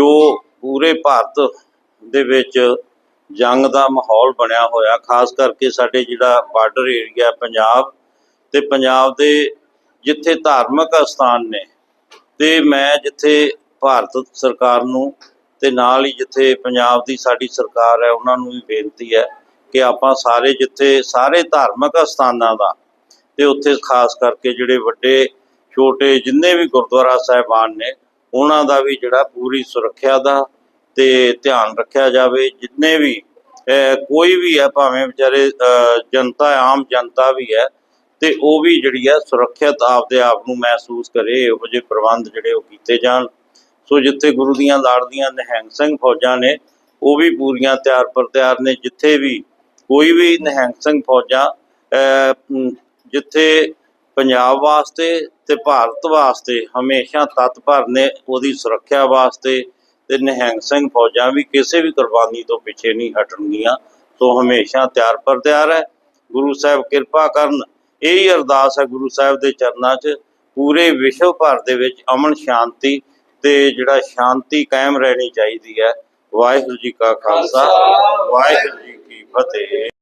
ਜੋ ਪੂਰੇ ਭਾਰਤ ਦੇ ਵਿੱਚ ਜੰਗ ਦਾ ਮਾਹੌਲ ਬਣਿਆ ਹੋਇਆ, ਖਾਸ ਕਰਕੇ ਸਾਡੇ ਜਿਹੜਾ ਬਾਰਡਰ ਏਰੀਆ ਪੰਜਾਬ ਤੇ ਪੰਜਾਬ ਦੇ ਜਿੱਥੇ ਧਾਰਮਿਕ ਅਸਥਾਨ ਨੇ ਤੇ ਮੈਂ ਜਿੱਥੇ ਭਾਰਤ ਸਰਕਾਰ ਨੂੰ ਤੇ ਨਾਲ ਹੀ ਜਿੱਥੇ ਪੰਜਾਬ ਦੀ ਸਾਡੀ ਸਰਕਾਰ ਹੈ, ਉਹਨਾਂ ਨੂੰ ਵੀ ਬੇਨਤੀ ਹੈ ਕਿ ਆਪਾਂ ਸਾਰੇ ਜਿੱਥੇ ਸਾਰੇ ਧਾਰਮਿਕ ਅਸਥਾਨਾਂ ਦਾ ਤੇ ਉੱਥੇ ਖਾਸ ਕਰਕੇ ਜਿਹੜੇ ਵੱਡੇ, ਛੋਟੇ ਜਿੰਨੇ ਵੀ ਗੁਰਦੁਆਰਾ ਸਾਹਿਬਾਨ ਨੇ ਉਹਨਾਂ ਦਾ ਵੀ ਜਿਹੜਾ ਪੂਰੀ ਸੁਰੱਖਿਆ ਦਾ ਤੇ ਧਿਆਨ ਰੱਖਿਆ ਜਾਵੇ, ਜਿੰਨੇ ਵੀ ਕੋਈ ਵੀ ਹੈ, ਭਾਵੇਂ ਵਿਚਾਰੇ ਜਨਤਾ ਆਮ ਜਨਤਾ ਵੀ ਹੈ, ਤੇ ਉਹ ਵੀ ਜਿਹੜੀ ਹੈ ਸੁਰੱਖਿਅਤ ਆਪਦੇ ਆਪ ਨੂੰ ਮਹਿਸੂਸ ਕਰੇ, ਇਹੋ ਜਿਹੇ ਪ੍ਰਬੰਧ ਜਿਹੜੇ ਉਹ ਕੀਤੇ ਜਾਣ। ਸੋ ਜਿੱਥੇ ਗੁਰੂ ਦੀਆਂ ਲਾੜਦੀਆਂ ਨਿਹੰਗ ਸਿੰਘ ਫੌਜਾਂ ਨੇ, ਉਹ ਵੀ ਪੂਰੀਆਂ ਤਿਆਰ ਪਰ ਤਿਆਰ ਨੇ। ਜਿੱਥੇ ਵੀ ਕੋਈ ਵੀ ਨਿਹੰਗ ਸਿੰਘ ਫੌਜਾਂ ਜਿੱਥੇ ਪੰਜਾਬ ਵਾਸਤੇ ਤੇ ਭਾਰਤ ਵਾਸਤੇ ਹਮੇਸ਼ਾ ਤਤਪਰ ਨੇ ਉਹਦੀ ਸੁਰੱਖਿਆ ਵਾਸਤੇ ਤੇ ਨਿਹੰਗ ਸਿੰਘ ਫੌਜਾਂ ਵੀ ਕਿਸੇ ਵੀ ਕੁਰਬਾਨੀ ਤੋਂ ਪਿੱਛੇ ਨਹੀਂ ਹਟਣਗੀਆਂ। ਸੋ ਹਮੇਸ਼ਾ ਤਿਆਰ ਪਰ ਤਿਆਰ ਹੈ। ਗੁਰੂ ਸਾਹਿਬ ਕਿਰਪਾ ਕਰਨ। ਇਹੀ ਅਰਦਾਸ ਹੈ ਗੁਰੂ ਸਾਹਿਬ ਦੇ ਚਰਨਾਂ 'ਚ। ਪੂਰੇ ਵਿਸ਼ਵ ਭਰ ਦੇ ਵਿੱਚ ਅਮਨ ਸ਼ਾਂਤੀ ਤੇ ਜਿਹੜਾ ਸ਼ਾਂਤੀ ਕਾਇਮ ਰਹਿਣੀ ਚਾਹੀਦੀ ਹੈ। ਵਾਹਿਗੁਰੂ ਜੀ ਕਾ ਖਾਲਸਾ। ਵਾਹਿਗੁਰੂ ਜੀ ਕੀ ਫਤਿਹ।